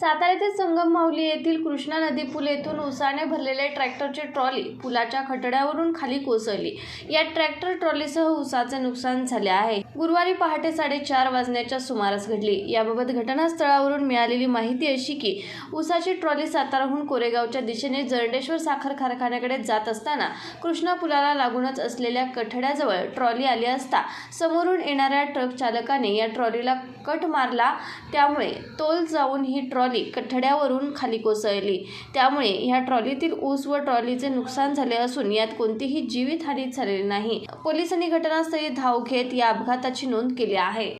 सातारा येथे संगम माऊली येथील कृष्णा नदी पूल येथून उसाने भरलेले ट्रॅक्टरची ट्रॉली पुलाच्या खटड्यावरून खाली कोसळली. या ट्रॅक्टर ट्रॉलीसह उसाचे नुकसान झाले आहे. गुरुवारी पहाटे साडेचार वाजण्याच्या सुमारास घडली. याबाबत घटनास्थळावरून मिळालेली माहिती अशी की उसाची ट्रॉली साताराहून कोरेगावच्या दिशेने जरडेश्वर साखर कारखान्याकडे जात असताना कृष्णा पुलाला लागूनच असलेल्या कठड्याजवळ ट्रॉली आली असता समोरून येणाऱ्या ट्रक चालकाने या ट्रॉलीला कट मारला. त्यामुळे तोल जाऊन ही ट्रॉली कठड्यावरून खाली कोसळली. त्यामुळे ह्या ट्रॉलीतील ऊस व ट्रॉलीचे नुकसान झाले असून यात कोणतीही जीवितहानी झालेली नाही. पोलिसांनी घटनास्थळी धाव घेत या अपघाताची नोंद केली आहे.